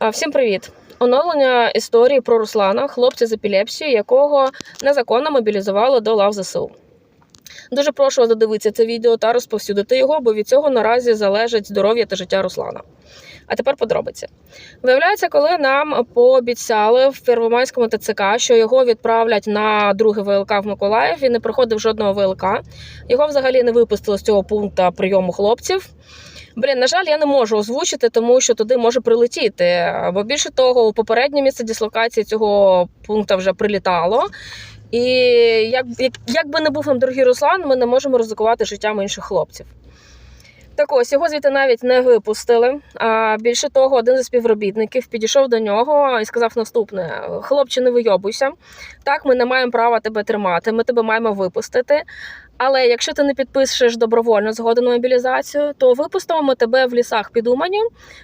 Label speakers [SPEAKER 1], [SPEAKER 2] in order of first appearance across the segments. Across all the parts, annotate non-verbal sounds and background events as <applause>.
[SPEAKER 1] Всім привіт! Оновлення історії про Руслана, хлопця з епілепсією, якого незаконно мобілізували до лав ЗСУ. Дуже прошу вас додивитися це відео та розповсюдити його, бо від цього наразі залежить здоров'я та життя Руслана. А тепер подробиці. Виявляється, коли нам пообіцяли в Первомайському ТЦК, що його відправлять на друге ВЛК в Миколаїв, він не проходив жодного ВЛК. Його взагалі не випустили з цього пункту прийому хлопців. Блін, на жаль, я не можу озвучити, тому що туди може прилетіти. Бо більше того, у попереднє місце дислокації цього пункту вже прилітало. І як, як, як би не був нам дорогий Руслан, ми не можемо ризикувати життям інших хлопців. Так ось його звідти навіть не випустили. А більше того, один зі співробітників підійшов до нього і сказав наступне: хлопче, не вийобуйся. Так, ми не маємо права тебе тримати, ми тебе маємо випустити. Але якщо ти не підпишеш добровольно згоду на мобілізацію, то випустимо тебе в лісах під Умані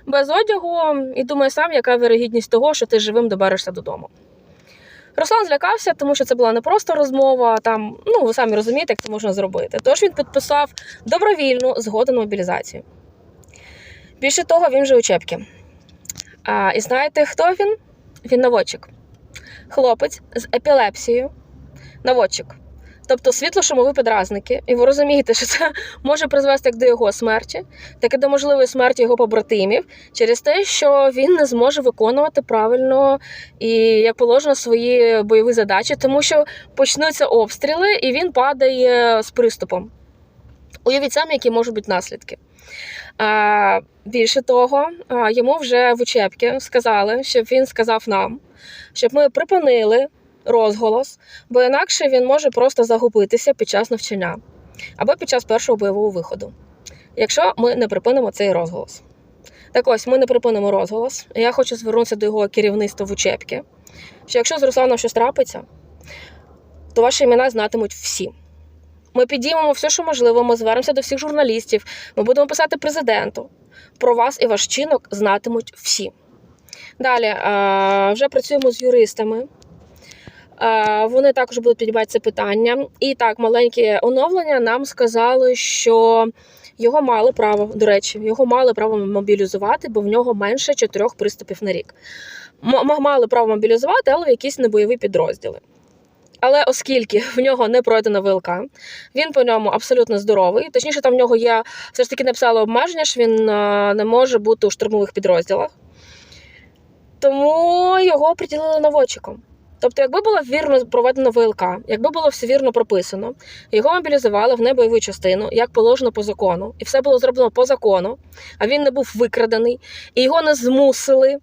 [SPEAKER 1] без одягу і думай сам, яка вирогідність того, що ти живим доберешся додому. Руслан злякався, тому що це була не просто розмова. Там, ну ви самі розумієте, як це можна зробити. Тож він підписав добровільну згоду на мобілізацію. Більше того, він же учебки. А, і знаєте, хто він? Він наводчик. Хлопець з епілепсією, наводчик. Тобто світло-шумові підразники, і ви розумієте, що це <laughs> може призвести як до його смерті, так і до можливої смерті його побратимів через те, що він не зможе виконувати правильно і як положено свої бойові задачі, тому що почнуться обстріли, і він падає з приступом. Уявіть самі, які можуть бути наслідки. А, більше того, йому вже в учебці сказали, щоб він сказав нам, щоб ми припинили розголос, бо інакше він може просто загубитися під час навчання або під час першого бойового виходу, якщо ми не припинимо цей розголос. Так ось ми не припинимо розголос. Я хочу звернутися до його керівництва в учебці, що якщо з Русланом щось трапиться, то ваші імена знатимуть всі. Ми підіймемо все, що можливо, ми звернемося до всіх журналістів, ми будемо писати президенту. Про вас і ваш чинок знатимуть всі. Далі вже працюємо з юристами. Е, Вони також будуть підіймати це питання. І так, маленьке оновлення нам сказали, що його мали право, до речі, його мали право мобілізувати, бо в нього менше чотирьох приступів на рік. Мали право мобілізувати, але в якісь небойові підрозділи. Але оскільки в нього не пройдено ВЛК, він по ньому абсолютно здоровий. Точніше, там в нього є все ж таки написало обмеження, що він е, не може бути у штурмових підрозділах. Тому його приділили наводчиком. Тобто, якби було вірно проведено ВЛК, якби було все вірно прописано, його мобілізували в небойову частину, як положено по закону, і все було зроблено по закону, а він не був викрадений, і його не змусили